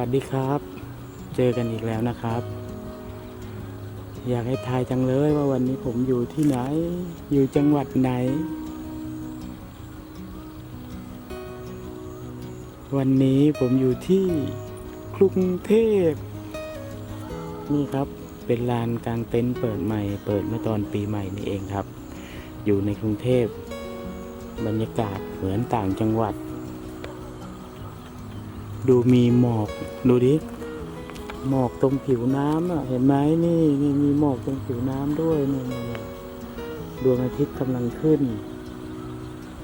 วัสดีครับ เจอกันอีกแล้วนะครับ อยากให้ทายจังเลยว่าวันนี้ผมอยู่ที่ไหน อยู่จังหวัดไหน วันนี้ผมอยู่ที่กรุงเทพ นี่ครับเป็นลานกลางเต็นท์เปิดใหม่ เปิดเมื่อตอนปีใหม่นี่เองครับ อยู่ในกรุงเทพ บรรยากาศเหมือนต่างจังหวัด ดูมีหมอก ดูดิ หมอกตรงผิวน้ำอะ เห็นไหมนี่นี่มีหมอกตรงผิวน้ำด้วยนี่นี่ดวงอาทิตย์กำลังขึ้น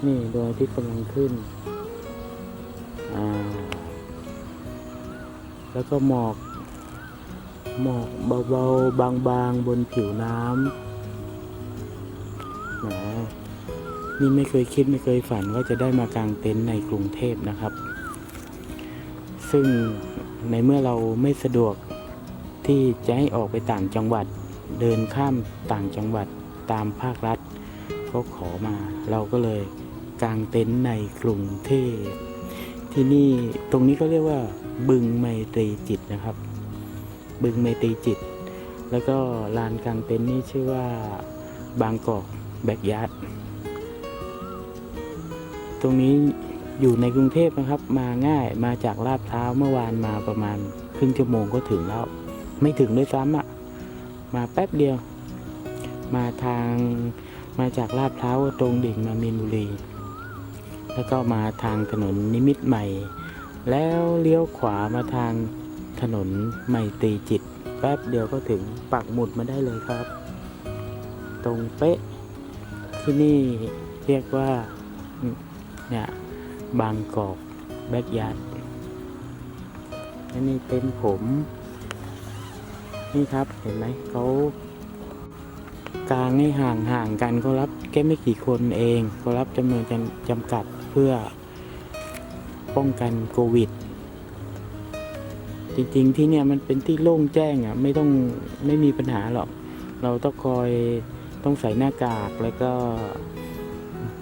นี่ดวงอาทิตย์กำลังขึ้น อ่า แล้วก็หมอก หมอกเบาๆ บางๆ บนผิวน้ำแหมนี่ไม่เคยคิดไม่เคยฝันว่าจะได้มากางเต็นท์ในกรุงเทพนะครับ ซึ่งในเมื่อเราไม่สะดวกที่จะให้ออกไปต่างจังหวัด เดินข้ามต่างจังหวัดตามภาครัฐเขาขอมา เราก็เลยกางเต็นท์ในกรุงเทพที่นี่ตรงนี้ก็เรียกว่า บึงไมตรีจิตนะครับ บึงไมตรีจิต แล้วก็ลานกางเต็นท์นี่ชื่อว่าบางกอกแบกยาร์ดตรงนี้ อยู่ในกรุงเทพนะครับ มาง่ายมาจากลาดพร้าวเมื่อวานมาประมาณครึ่งชั่วโมงก็ถึงแล้ว ไม่ถึงด้วยซ้ำอะ่ะ มาแป๊บเดียว มาทางมาจากลาดพร้าวตรงดิ่งมามีนบุรี แล้วก็มาทางถนนนิมิตใหม่ แล้วเลี้ยวขวามาทางถนนไมตรีจิต แป๊บเดียวก็ถึงปักหมุดมาได้เลยครับ ตรงเป๊ะที่นี่เรียกว่าเนี่ย บางกอก แบกยาดอันนี้เป็นผม นี่ครับเห็นไหมเขากลางให้ห่างห่างกันเขารับแค่ไม่กี่คนเองเขารับจำนวนจำจำกัดเพื่อป้องกันโควิด จริงๆที่เนี่ยมันเป็นที่โล่งแจ้งอะไม่ต้องไม่มีปัญหาหรอก เราต้องคอยต้องใส่หน้ากากแล้วก็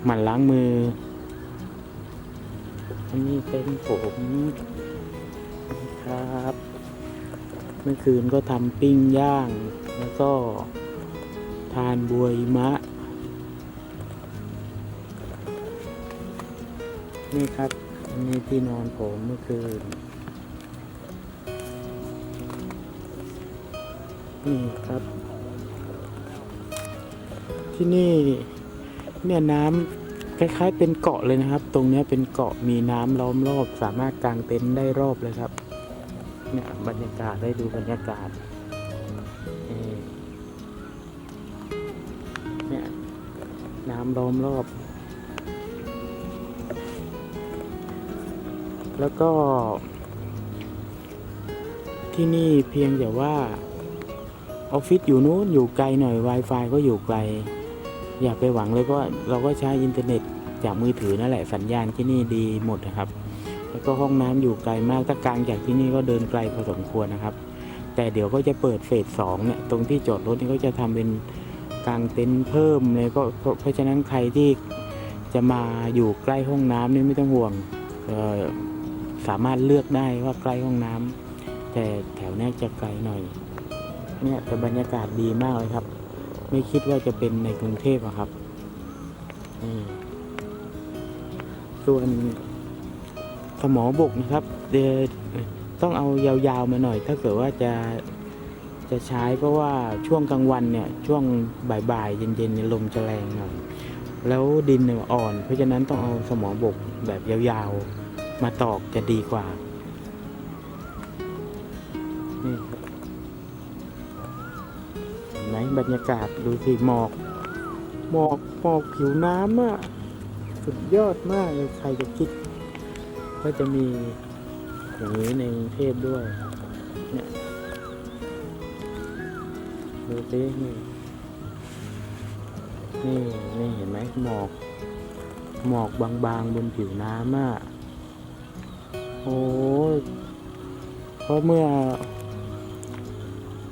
หมั่นล้างมือ นนี้เป็นผมครับ เมื่อคืนก็ทำปิ้งย่าง แล้วก็ทานบวยมะ นี่ครับอันนี้ที่นอนผมเมื่อคืน นี่ครับ ที่นี่เนี่ยน้ำ คล้ายๆเป็นเกาะเลยนะครับ ตรงนี้เป็นเกาะมีน้ำล้อมรอบ สามารถกางเต็นท์ได้รอบเลยครับเนี่ยบรรยากาศได้ดูบรรยากาศเนี่ยน้ำล้อมรอบ แล้วก็ ที่นี่เพียงแต่ว่าออฟฟิศอยู่นู้นอยู่ไกลหน่อย Wi-Fi ก็อยู่ไกล อย่าไปหวังเลยเพราะว่าเราก็ใช้อินเทอร์เน็ตจากมือถือนั่นแหละสัญญาณที่นี่ดีหมดนะครับ แล้วก็ห้องน้ำอยู่ไกลมากถ้ากลางจากที่นี่ก็เดินไกลพอสมควรนะครับ แต่เดี๋ยวก็จะเปิดเฟสสองเนี่ยตรงที่จอดรถนี่ก็จะทำเป็นกลางเต็นท์เพิ่มเลยก็เพราะฉะนั้นใครที่จะมาอยู่ใกล้ห้องน้ำนี่ไม่ต้องห่วงสามารถเลือกได้ว่าใกล้ห้องน้ำแต่แถวนี้จะไกลหน่อยเนี่ยแต่บรรยากาศดีมากเลยครับ ไม่คิดว่าจะเป็นในกรุงเทพอะครับส่วนสมอบกนะครับเดต้องเอายาวๆมาหน่อย ถ้าเกิดว่าจะจะใช้เพราะว่าช่วงกลางวันเนี่ยช่วงบ่ายๆ เย็นๆเนี่ยลมจะแรงหน่อย แล้วดินเนี่ยอ่อน เพราะฉะนั้นต้องเอาสมอบกแบบยาวๆ มาตอกจะดีกว่า บรรยากาศดูสิหมอก หมอกหมอกผิวน้ำอะสุดยอดมากเลยใครจะคิดว่าจะมีอย่างนี้ในกรุงเทพด้วยเนี่ยดูสินี่นี่นี่เห็นไหมหมอก หมอกบางๆบนผิวน้ำอะโอ้เพราะเมื่อ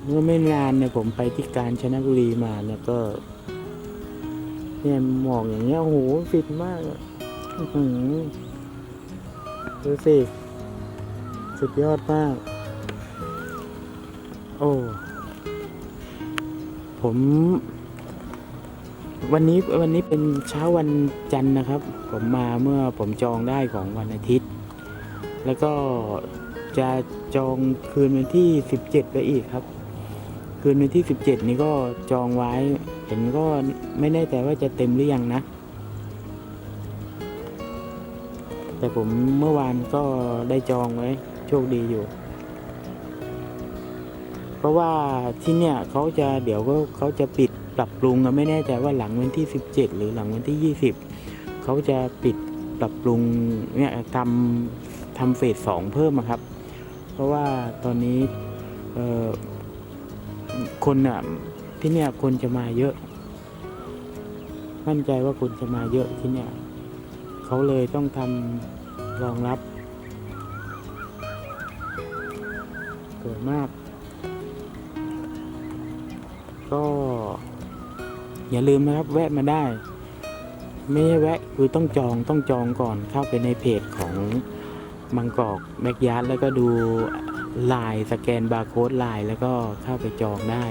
เมื่อไม่นานเนี่ยผมไปที่กาญจนบุรีมาเนี่ยก็ เนี่ยหมอกอย่างเงี้ยโอ้โหฟินมากอะอื้อหือดูสิสุดยอดมาก โอ้ผม วันนี้วันนี้เป็นเช้าวันจันทร์นะครับ ผมมาเมื่อผมจองได้ของวันอาทิตย์ แล้วก็จะจองคืนวันที่ 17 ไปอีกครับ คืนวันที่ 17 นี้ก็จองไว้ เห็นก็ไม่แน่ใจว่าจะเต็มหรือยังนะ แต่ผมเมื่อวานก็ได้จองไว้ โชคดีอยู่ เพราะว่าที่เนี่ยเขาจะเดี๋ยวก็เขาจะปิดปรับปรุงไม่แน่ใจว่าหลังวันที่ 17 หรือหลังวันที่ 20 เขาจะปิดปรับปรุงเนี่ยทำทำเฟสสองเพิ่มครับ เพราะว่าตอนนี้เอ่อ คนอะที่เนี่ยคนจะมาเยอะ มั่นใจว่าคนจะมาเยอะที่เนี่ยเขาเลยต้องทำรองรับสวยมาก ก็อย่าลืมนะครับแวะมาได้ ไม่ใช่แวะคือต้องจองต้องจองก่อนเข้าไปในเพจของมังกอกแบกยาร์ดแล้วก็ดู ลายสแกนบาร์โค้ดลายแล้วก็เข้าไปจองได้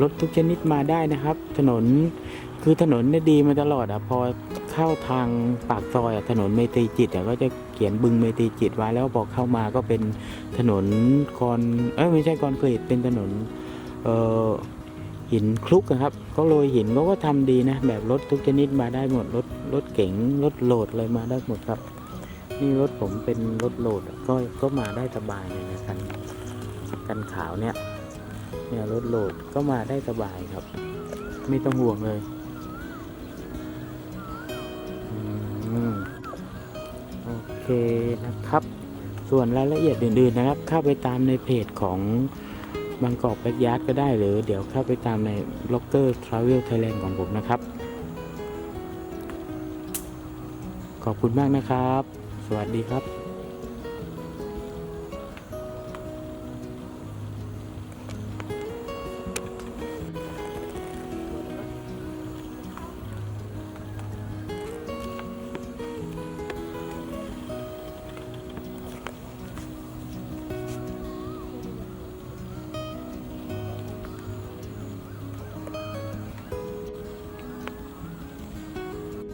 รถทุกชนิดมาได้นะครับ ถนนคือถนนเนี่ยดีมาตลอดอะพอเข้าทางปากซอยอะถนนเมตรีจิตอะก็จะเขียนบึงเมตรีจิตไว้แล้วพอเข้ามาก็เป็นถนนคอนเอ้ยไม่ใช่คอนกรีตเป็นถนนเอ่อหินคลุกครับก็โรยหินเขาก็ทำดีนะ แบบรถทุกชนิดมาได้หมดรถรถเก๋งรถโหลดเลยมาได้หมดครับ นี่รถผมเป็นรถโหลดก็ก็มาได้สบายเลยนะกันกันขาวเนี่ย เนี่ยรถโหลดก็มาได้สบายครับ ไม่ต้องห่วงเลยอโอเคนะครับ ส่วนรายละเอียดอื่นๆนะครับ เข้าไปตามในเพจของบางกอกแบ็กยาร์ดก็ได้หรือเดี๋ยวเข้าไปตามในบล็อกเกอร์ทราเวลไทยแลนด์ของผมนะครับ ขอบคุณมากนะครับ สวัสดีครับ